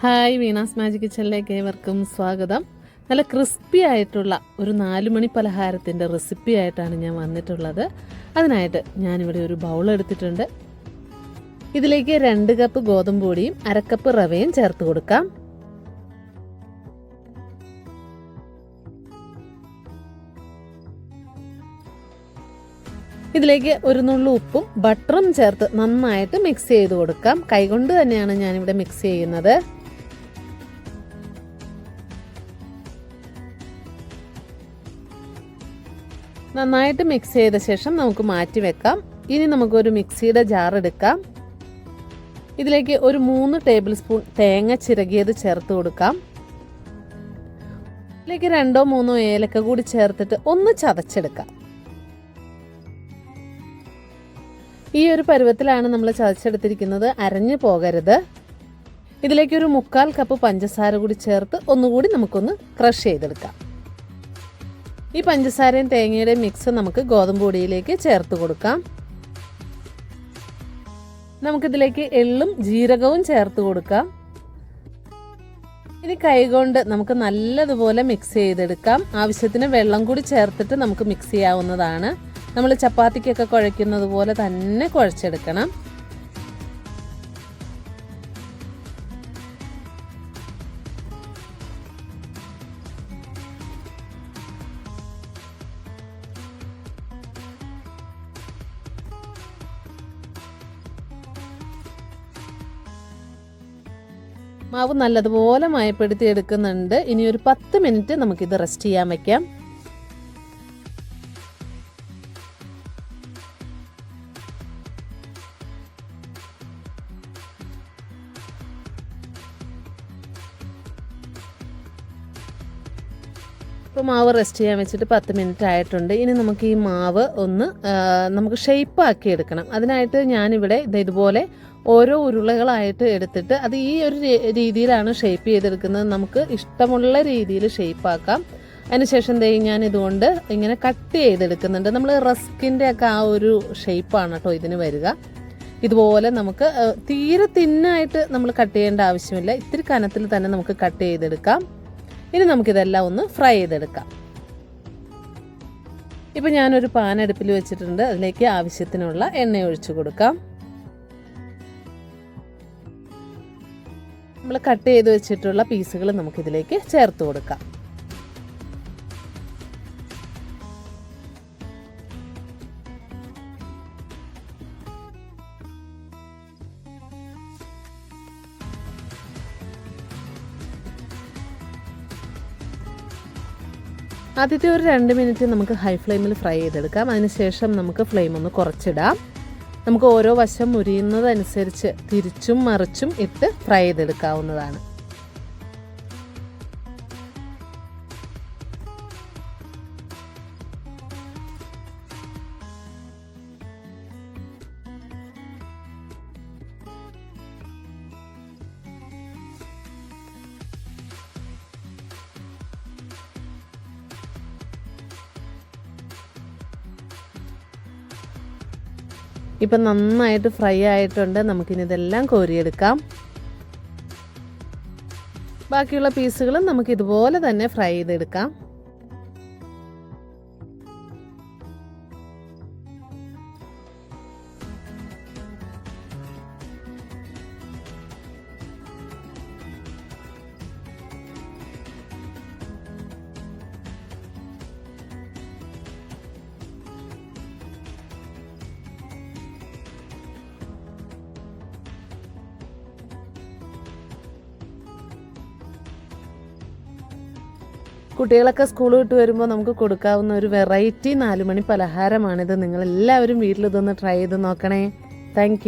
Hi Veena's magic കിച്ചണിലേക്ക് ഏവർക്കും സ്വാഗതം. നല്ല ക്രിസ്പി ആയിട്ടുള്ള ഒരു നാലുമണി പലഹാരത്തിന്റെ റെസിപ്പി ആയിട്ടാണ് ഞാൻ വന്നിട്ടുള്ളത്. അതിനായിട്ട് ഞാനിവിടെ ഒരു ബൗൾ എടുത്തിട്ടുണ്ട്. ഇതിലേക്ക് രണ്ട് കപ്പ് ഗോതമ്പ് പൊടിയും അരക്കപ്പ് റവയും ചേർത്ത് കൊടുക്കാം. ഇതിലേക്ക് ഒരു നുള്ളു ഉപ്പും ബട്ടറും ചേർത്ത് നന്നായിട്ട് മിക്സ് ചെയ്ത് കൊടുക്കാം. കൈകൊണ്ട് തന്നെയാണ് ഞാനിവിടെ മിക്സ് ചെയ്യുന്നത്. നന്നായിട്ട് മിക്സ് ചെയ്ത ശേഷം നമുക്ക് മാറ്റി വെക്കാം. ഇനി നമുക്കൊരു മിക്സിയുടെ ജാർ എടുക്കാം. ഇതിലേക്ക് ഒരു മൂന്ന് ടേബിൾ സ്പൂൺ തേങ്ങ ചിരകിയത് ചേർത്ത് കൊടുക്കാം. ഇതിലേക്ക് രണ്ടോ മൂന്നോ ഏലക്ക കൂടി ചേർത്തിട്ട് ഒന്ന് ചതച്ചെടുക്കാം. ഈ ഒരു പരുവത്തിലാണ് നമ്മൾ ചതച്ചെടുത്തിരിക്കുന്നത്. അരഞ്ഞു പോകരുത്. ഇതിലേക്ക് ഒരു മുക്കാൽ കപ്പ് പഞ്ചസാര കൂടി ചേർത്ത് ഒന്നുകൂടി നമുക്കൊന്ന് ക്രഷ് ചെയ്തെടുക്കാം. ഈ പഞ്ചസാരയും തേങ്ങയുടെയും മിക്സ് നമുക്ക് ഗോതമ്പ് പൊടിയിലേക്ക് ചേർത്ത് കൊടുക്കാം. നമുക്കിതിലേക്ക് എള്ളും ജീരകവും ചേർത്ത് കൊടുക്കാം. ഇനി കൈകൊണ്ട് നമുക്ക് നല്ലതുപോലെ മിക്സ് ചെയ്തെടുക്കാം. ആവശ്യത്തിന് വെള്ളം കൂടി ചേർത്തിട്ട് നമുക്ക് മിക്സ് ചെയ്യാവുന്നതാണ്. നമ്മൾ ചപ്പാത്തിക്കൊക്കെ കുഴയ്ക്കുന്നത് പോലെ തന്നെ കുഴച്ചെടുക്കണം. മാവ് നല്ലതുപോലെ മയപ്പെടുത്തി എടുക്കുന്നുണ്ട് ഇനി ഒരു പത്ത് മിനിറ്റ് നമുക്കിത് റെസ്റ്റ് ചെയ്യാൻ വെക്കാം. ഇപ്പോൾ മാവ് റെസ്റ്റ് ചെയ്യാൻ വെച്ചിട്ട് പത്ത് മിനിറ്റ് ആയിട്ടുണ്ട്. ഇനി നമുക്ക് ഈ മാവ് ഒന്ന് നമുക്ക് ഷെയ്പ്പ് ആക്കി എടുക്കണം. അതിനായിട്ട് ഞാനിവിടെ ഇത് ഇതുപോലെ ഓരോ ഉരുളകളായിട്ട് എടുത്തിട്ട് അത് ഈ ഒരു രീതിയിലാണ് ഷേപ്പ് ചെയ്തെടുക്കുന്നത്. നമുക്ക് ഇഷ്ടമുള്ള രീതിയിൽ ഷേപ്പ് ആക്കാം. അതിനുശേഷം ദേ ഞാൻ ഇതുകൊണ്ട് ഇങ്ങനെ കട്ട് ചെയ്തെടുക്കുന്നുണ്ട്. നമ്മൾ റസ്കിന്റെ ഒക്കെ ആ ഒരു ഷേപ്പാണ് കേട്ടോ ഇതിന് വരിക. ഇതുപോലെ നമുക്ക് തീരെ തിന്നായിട്ട് നമ്മൾ കട്ട് ചെയ്യേണ്ട ആവശ്യമില്ല. ഇത്തിരി കനത്തിൽ തന്നെ നമുക്ക് കട്ട് ചെയ്തെടുക്കാം. ഇനി നമുക്കിതെല്ലാം ഒന്ന് ഫ്രൈ ചെയ്തെടുക്കാം. ഇപ്പം ഞാനൊരു പാൻ അടുപ്പിൽ വെച്ചിട്ടുണ്ട്. അതിലേക്ക് ആവശ്യത്തിനുള്ള എണ്ണ ഒഴിച്ചു കൊടുക്കാം. നമ്മൾ കട്ട് ചെയ്ത് വെച്ചിട്ടുള്ള പീസുകൾ നമുക്കിതിലേക്ക് ചേർത്ത് കൊടുക്കാം. ആദ്യത്തെ ഒരു രണ്ട് മിനിറ്റ് നമുക്ക് ഹൈ ഫ്ലെയിമിൽ ഫ്രൈ ചെയ്തെടുക്കാം. അതിനുശേഷം നമുക്ക് ഫ്ലെയിം ഒന്ന് കുറച്ചിടാം. നമുക്ക് ഓരോ വശം മുരിയുന്നതനുസരിച്ച് തിരിച്ചും മറിച്ചും ഇട്ട് ഫ്രൈ ചെയ്തെടുക്കാവുന്നതാണ്. ഇപ്പം നന്നായിട്ട് ഫ്രൈ ആയിട്ടുണ്ട്. നമുക്കിനി ഇതെല്ലാം കോരിയെടുക്കാം. ബാക്കിയുള്ള പീസുകളും നമുക്ക് ഇതുപോലെ തന്നെ ഫ്രൈ ചെയ്തെടുക്കാം. കുട്ടികളൊക്കെ സ്കൂൾ വിട്ട് വരുമ്പോൾ നമുക്ക് കൊടുക്കാവുന്ന ഒരു വെറൈറ്റി നാലുമണി പലഹാരമാണിത്. വീട്ടിൽ ഇതൊന്ന് ട്രൈ ചെയ്ത് നോക്കണേ. താങ്ക്